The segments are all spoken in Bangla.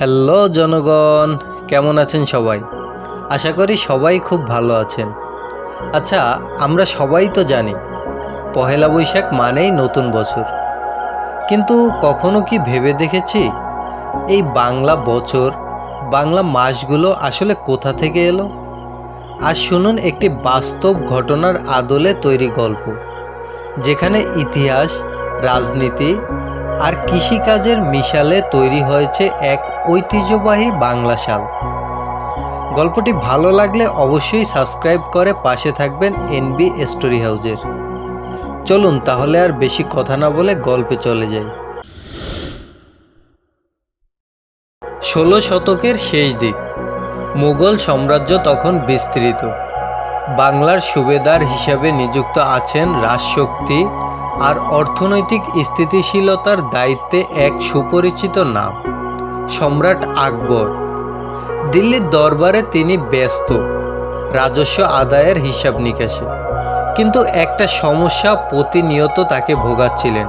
হ্যালো জনগণ, কেমন আছেন সবাই? আশা করি সবাই খুব ভালো আছেন। আচ্ছা আমরা সবাই তো জানি, পহেলা বৈশাখ মানেই নতুন বছর। কিন্তু কখনো কি ভেবে দেখেছি, এই বাংলা বছর, বাংলা মাসগুলো আসলে কোথা থেকে এলো? আর শুনুন একটি বাস্তব ঘটনার আদলে তৈরি গল্প, যেখানে ইতিহাস, রাজনীতি আর কৃষিকাজের মিশালে তৈরি হয়েছে এক ঐতিহ্যবাহী বাংলা শাল। গল্পটি ভালো লাগলে অবশ্যই সাবস্ক্রাইব করে পাশে থাকবেন এনবি স্টোরি হাউজের। চলুন তাহলে আর বেশি কথা না বলে গল্পে চলে যাই। ষোলো শতকের শেষ দিক। মুঘল সাম্রাজ্য তখন বিস্তৃত। বাংলার সুবেদার হিসাবে নিযুক্ত আছেন রাজশক্তি আর অর্থনৈতিক স্থিতিশীলতার দায়িত্বে এক সুপরিচিত নাম, সম্রাট আকবর। দিল্লির দরবারে তিনি ব্যস্ত, রাজস্ব আদায়ের হিসাব নিকাশে। কিন্তু একটা সমস্যা প্রতিনিয়ত তাকে ভোগাচ্ছিলেন।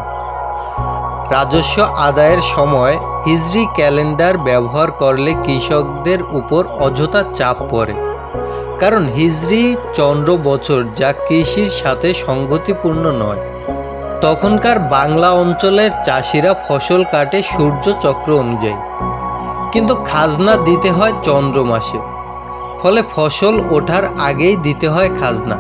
রাজস্ব আদায়ের সময় হিজরি ক্যালেন্ডার ব্যবহার করলে কৃষকদের উপর অযথা চাপ পড়ে। কারণ হিজরি চন্দ্র বছর যা কৃষির সাথে সঙ্গতিপূর্ণ নয়। তখনকার বাংলা অঞ্চলের চাষিরা ফসল কাটে সূর্য চক্র অনুযায়ী। কিন্তু খাজনা দিতে হয় চন্দ্র মাসে। ফলে ফসল ওঠার আগেই দিতে হয় খাজনা।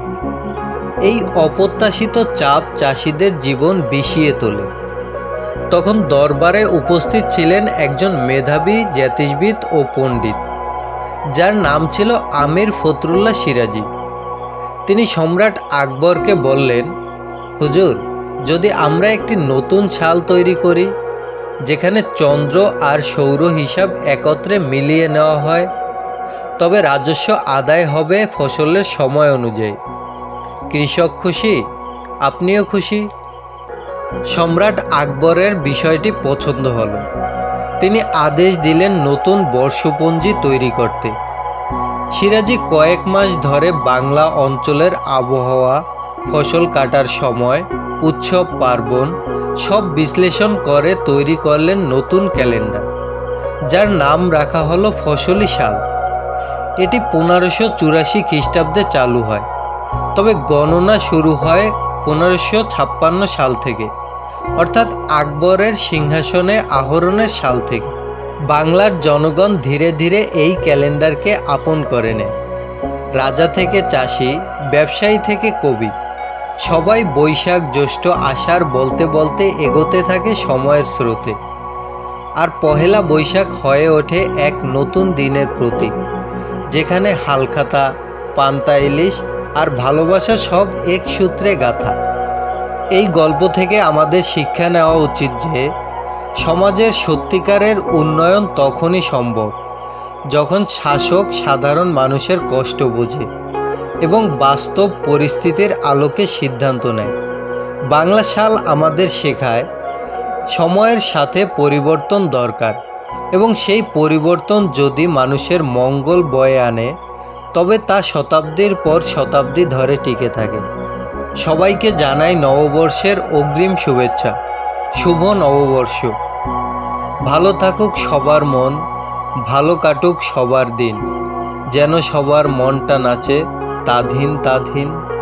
এই অপ্রত্যাশিত চাপ চাষিদের জীবন বিষিয়ে তোলে। তখন দরবারে উপস্থিত ছিলেন একজন মেধাবী জ্যোতিষবিদ ও পণ্ডিত, যার নাম ছিল আমির ফতরুল্লাহ সিরাজি। তিনি সম্রাট আকবরকে বললেন, হুজুর যদি আমরা একটি নতুন শাল তৈরি করি, যেখানে চন্দ্র আর সৌর হিসাব একত্রে মিলিয়ে নেওয়া হয়, তবে রাজস্ব আদায় হবে ফসলের সময় অনুযায়ী। কৃষক খুশি? আপনিও খুশি? সম্রাট আকবরের বিষয়টি পছন্দ হল। তিনি আদেশ দিলেন নতুন বর্ষপঞ্জি তৈরি করতে। সিরাজি কয়েক মাস ধরে বাংলা অঞ্চলের আবহাওয়া, ফসল কাটার সময় উৎসব, পার্বণ সব বিশ্লেষণ করে তৈরি করলেন নতুন ক্যালেন্ডার, যার নাম রাখা হলো ফসলি সাল এটি পনেরোশো চুরাশি খ্রিস্টাব্দে চালু হয়, তবে গণনা শুরু হয় পনেরোশো ছাপ্পান্ন সাল থেকে, অর্থাৎ আকবরের সিংহাসনে আহরণের সাল থেকে। বাংলার জনগণ ধীরে ধীরে এই ক্যালেন্ডারকে আপন করে নেয়। রাজা থেকে চাষি, ব্যবসায়ী থেকে কবি সবাই বৈশাখ জ্যৈষ্ঠ আষাঢ় বলতে বলতে এগোতে থাকে সময়ের স্রোতে। আর পহেলা বৈশাখ হয়ে ওঠে এক নতুন দিনের প্রতীক, যেখানে হালখাতা, পান্তা ইলিশ আর ভালোবাসা সব এক সূত্রে গাথা। এই গল্প থেকে আমাদের শিক্ষা নেওয়া উচিত যে, সমাজের সত্যিকারের উন্নয়ন তখনই সম্ভব, যখন শাসক সাধারণ মানুষের কষ্ট বোঝে। এবং বাস্তব পরিস্থিতির আলোকে সিদ্ধান্ত নেয়। বাংলা সাল আমাদের শেখায়, সময়ের সাথে পরিবর্তন দরকার এবং সেই পরিবর্তন যদি মানুষের মঙ্গল বয়ে আনে, তবে তা শতাব্দীর পর শতাব্দী ধরে টিকে থাকে। সবাইকে জানাই নববর্ষের অগ্রিম শুভেচ্ছা। শুভ নববর্ষ। ভালো থাকুক সবার মন, ভালো কাটুক সবার দিন। যেন সবার মনটা নাচে ताधीन ताधीन।